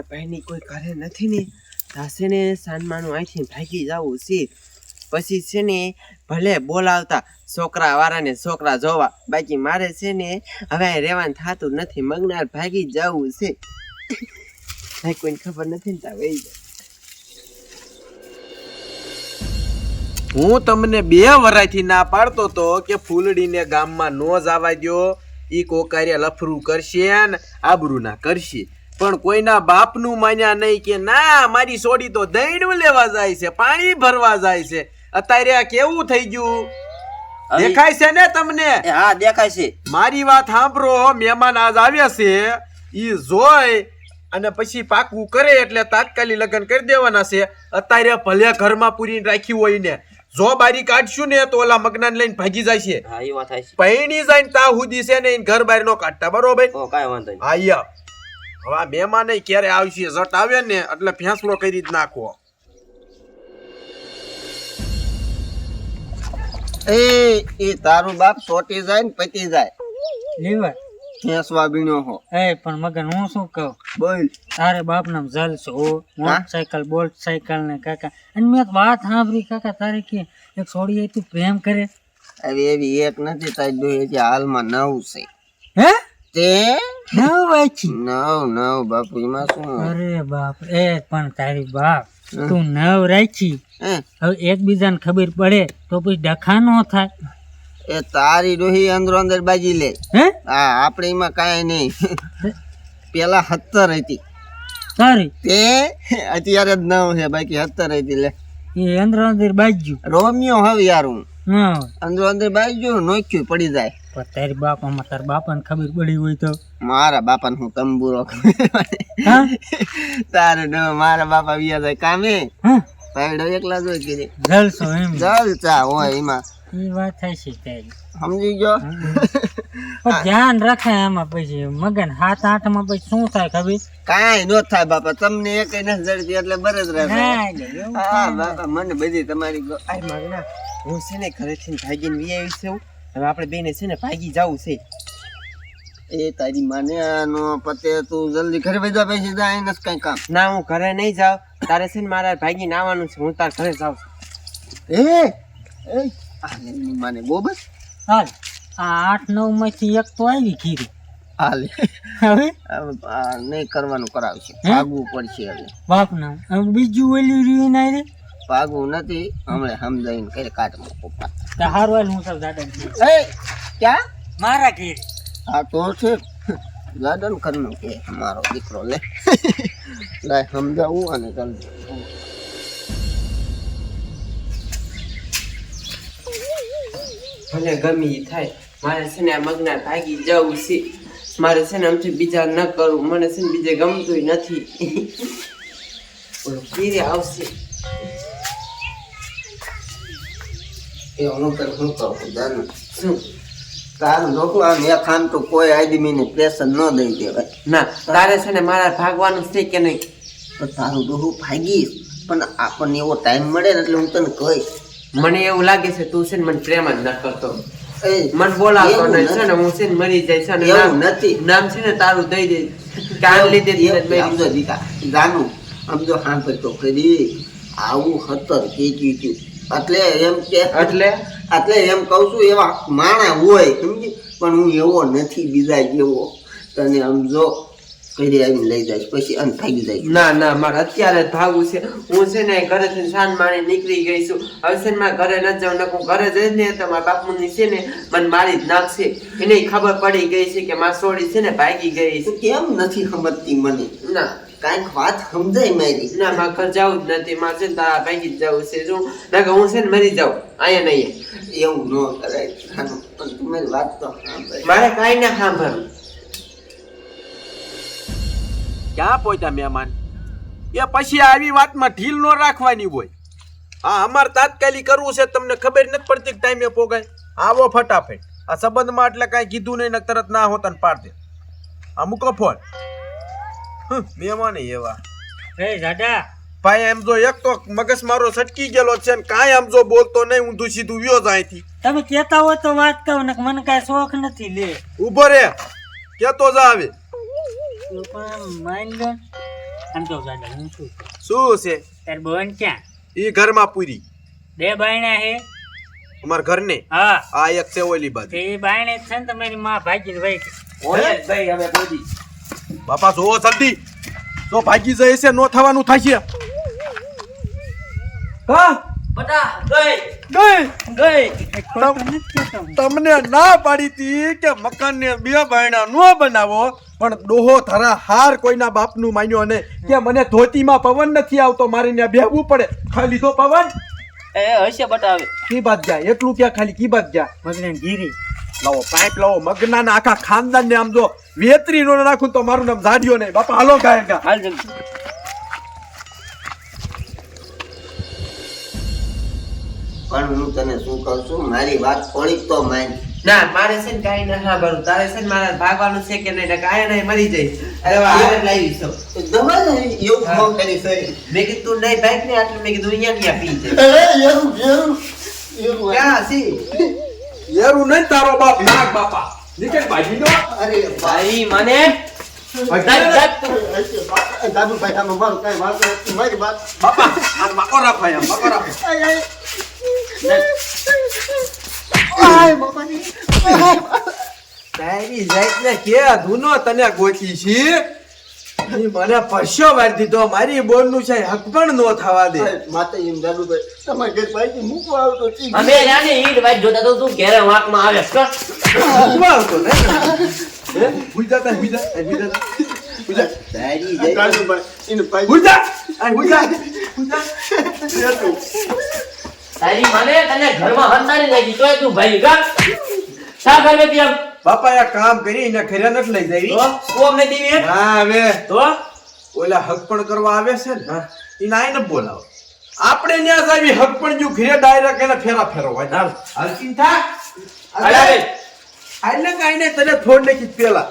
મારા ભાઈની કોઈ ઘરે નથી ને તાસે ને સાનમાનું અહીંથી ભાગી જવું છે. પછી છે ને ભલે બોલાવતા છોકરા વાળાને છોકરા જોવા, બાકી મારે છે ને હવે રહેવાનું થતું નથી, મગનાર ભાગી જવું છે. ભાઈ કોઈને ખબર નથી ને તા વહી જાય. હું તમને બે વરાયથી ના પાડતો તો કે ફૂલડીને ગામમાં નો જવા દ્યો એ કોકારિયા લફરું કરશે ને આબરૂ ના કરશે. પણ કોઈના બાપનું માન્યા નહીં કે ના મારી સોડી તો દહીંડું લેવા જાય છે પાણી ભરવા જાય છે. અત્યારે આ કેવું થઈ ગયું? દેખાય છે ને તમને? હા દેખાય છે. મારી વાત સાંભળો મહેમાન આજ આવ્યા છે. ઈ જોઈ અને પછી પાકું કરે એટલે તાત્કાલિક લગ્ન કરી દેવાના છે. અત્યારે ભલે ઘરમાં પૂરી રાખી હોય ને જો બારી કાઢશું ને તો ઓલા મગનાન લઈને ભાગી જાય છે. હા એ વાત થાય છે પૈણી જાય તા હુદી છે ને ઘર બહાર નો કાઢતા બરોબર? કાંઈ વાંધો નહીં. આયા હવે આ મહેમાન ક્યારે આવશે? જટ આવે ને એટલે ફેંસલો કરી જ નાખો. એ એ તારું બાપ સોટી જાય ને પતી જાય. લેવા ફેંસવા બીણ્યો હો. એ પણ મગન હું શું કહું? બોલ. તારે બાપ નામ જલસો મોટરસાયકલ બોલ્ટ સાયકલ ને કાકા. અને મેં વાત સાંભળી કાકા તારે કે એક છોડી તું પ્રેમ કરે? હવે એવી એક નથી તારી હાલમાં નવ છે. હે? તે ના વાંચી. નવ નવ બાપુ એમાં શું અરે બાપ એ પણ તારી બાપ. તું નવ રાખી? હવે એકબીજાને ખબર પડે તો પછી ડખા નો થાય. એ તારી ડોહી અંદરો અંદર બાજી લે. હે? હા આપણે એમાં કાંઈ નહીં. પેલા સત્તર હતી. તારી? તે અત્યારે જ નવ છે બાકી સત્તર હતી લે. એ અંદર અંદર બાજ્યું. રોમિયો હવે યાર હું. અંદરો અંદર બાજ્યું નોખ્યું પડી જાય. તારી બાપામાં તારા બાપાને ખબર પડી હોય તો? મારા બાપાને હું તંબુરો તારે ન મારા બાપા વિયા જાય કામે. હા? પાયડો એકલા જોઈ કીધી જલસો એમ. જલસા હોય એમાં. એ વાત થાય છે તારી. સમજી ગયો? પણ ધ્યાન રાખે આમાં પછી. મગન હાથ આઠમાં પછી શું થાય ખબર? કાંઈ નો થાય બાપા. તમને એક નથી જડતી એટલે બરજ એવું હા બાપા મને બધી તમારી આય માગના હું છે ને ઘરેથી ભાગીને વી આવી છું. હવે આપણે બેને છે ને ભાગી જવું છે. એ તારી માને આનો પતે તું જલ્દી ઘરે બેસા પૈસા જાય ને કઈ કામ. ના હું ઘરે નહીં જાઉં. તારે છે ને મારા ભાગી આવવાનું છે હું તાર ઘરે જાઉં છું. એ એ માને બોબસ હાલ આ આઠ નવમાંથી એક તો આવી ખીરી હાલે હવે? નહીં કરવાનું કરાવશે? ભાગવું પડશે હવે. બાપ ના હવે બીજું ઓલી રહ્યું ના રે? ભાગવું નથી હમણાં સમજાવીને કરે કાઢ પપ્પા તો હારું હાલ હું સૌ દાદા એ ક્યાં? મારા ઘેર. આ તો છે. ગાર્ડન કરનો કે મારો દીકરો લે. લાય સમજાવું અને ચાલ. ભલે ગમે થાય મારે છે ને મગના ભાગી જવું છે. મારે છે ને આમથી બીજા ન કરવું મને છે ને બીજે ગમતું નથી. ધીરે આવશે. એ હું તને શું કહું જાનું શું? તારું જોતું એક આમ તો કોઈ આદમીને પ્રેશર ન દઈ દેવાય. ના તારે છે ને મારા ભાગવાનું છે કે નહીં? તો તારું ડોહું ભાગીશ પણ આપણને એવો ટાઈમ મળે ને એટલે હું તને કહીશ. મને એવું લાગે છે તું છે ને મને પ્રેમ જ ન કરતો. એ મને બોલાવતો નહીં છે ને હું છે ને મરી જાય છે ને નામ- નથી. નામ છે ને તારું દઈ દે. કાન લીધે સમજો દીકા. જાનું સમજો સાંભળ તો કરી આવું હતર કે છું એટલે એમ કે એટલે? એટલે એમ કહું છું એવા માણા હોય સમજી? પણ હું એવો નથી બીજા જેવો. તને સમજો કરી આવીને લઈ જાય પછી અને ભાગી જાય ના ના મારે અત્યારે ભાગવું છે. હું છે ને ઘરેથી સાંજ માણી નીકળી ગઈ છું. હવે છે ને ઘરે ન જાઉં ને હું ઘરે જઈ ને તો મારા બાપુની છે ને મને મારી જ નાખશે એને ખબર પડી ગઈ છે કે મારી સોડી છે ને ભાગી ગઈ છે. કેમ નથી સમજતી મને? ના. કાંઈક વાત સમજાય મારી. ના મારે ઘર જવું જ નથી. મારે છે તારા ભાગી જ જવું છે શું ના કે હું છે ને મરી જાઉં. અહીંયા નહીં એવું ન કરાય. પણ તમે વાત તો મારે કાંઈ ના સાંભળવું. ક્યાં પહોંચ્યા મહેમાન? એ પછી આવી વાતમાં ઢીલ ન રાખવાની હોય. હા અમારે તાત્કાલિક કરવું છે તમને ખબર નથી પડતી કે ટાઈમે પોગાય? આવો ફટાફટ. આ સંબંધમાં એટલે કાંઈ કીધું નહીં તરત ના હોતા ને પાડ દે. આ મૂકો ફોન મહેમાન એવા. એ દાદા. ભાઈ એમ જો એક તો મગજ મારો સટકી ગયેલો છે ને કાંઈ આમ જો બોલતો નહીં ઊંધું સીધું વ્યો જાય થી. તમે કહેતા હોય તો વાત કહો ને મને કાંઈ શોખ નથી લે. ઊભો રે. કેતો જ આવે માઇન્ડ પણ આમ તો દાદા હું શું શું છે? તાર બહેન ક્યાં? ઈ ઘરમાં પૂરી. બે બાયણા હે. અમાર ઘરને? હા. આ એક છે ઓલી બાજુ. તે બાયણે છે ને તમારી માં ભાગીને ભાઈ ઓલે ભાઈ હવે બોલી. બાપા જોવો જલ્દી. જો ભાગી જાય છે નો થવાનું થશે હા? બટા ગઈ. ગઈ? ગઈ. એ ખોટું નથી કહેતો હું. તમને ના પાડી હતી કે મકાનને બે બાયણા નો બનાવો પણ ડોહો ધરા હાર કોઈના બાપનું માન્યો ને કે મને ધોતીમાં પવન નથી આવતો મારે ત્યાં બેહવું પડે. ખાલી તો પવન? એ હશે બટા કી બાત જાય? એટલું ક્યાં ખાલી? કી બાત જા મગને ગીરી. લાવો પાઇપ લાવો મગના ના આખા ખાનદાન ને આમ જો વેતરી નો નાખું તો મારું નામ જાડિયો નહીં. બાપા હાલો ગાય ગા હાલ જલ્દી. પણ હું તને શું કહું છું? મારી વાત થોડીક તો માન. ના મારે છે ને કાંઈ ના સાંભળવું તારે છે ને મારે ભાગવાનું છે કે નહીં? કાંઈ નહીં મરી જાય અરે વાહ, હારે લાવી છો. દવા એવું ફોન કરી છે. મેં કીધું નહીં ભાઈ ને આટલું મેં કીધું અહીંયા ને પી જાય એવું એવું એવું. ક્યાં સી યારું નહીં તારો બાપ નાગ બાપા. નીકળ ભાજી નો અરે ભાઈ મને? દાદુભાઈ આમાં મારું કાંઈ વાંધો નથી મારી વાત. બાપા આ બાપો રાખો એમ બાપો રાખો. આય બાપાની તારી જાતને કે ધૂનો તને ગોતી છી? ઈ મને પશ્યો મારી દીધો. મારી બોલનું છે હક પણ નો થવા દે. માતા એમ દાદુભાઈ તમારે ઘર ભાઈ મૂકવા આવતો ઠીક અમે જાને ઈટ ભાઈ જોતા તો તું ઘેરે વાંકમાં આવે કર ઊભા આવતો ને? હે? તા આ હુજા તારી જઈ આ મને તને ઘરમાં હંતારી નાખી તોય તું ભાઈ ગા. શા કરે તેમ બાપા આ કામ કરી એને ઘરે નથી લઈ તો? જાય કોમ ને દીવી હા હવે. તો? ઓલા હક પણ કરવા આવે છે ને એને આઈને બોલાવો. આપણે ત્યાં જાવી હક પણ જો ઘરે ડાયરેક્ટ એને ફેરા ફેરો હોય હાલ હાલ ચિંતા. અરે આઈને કાઈને તને થોડ નાખી પેલા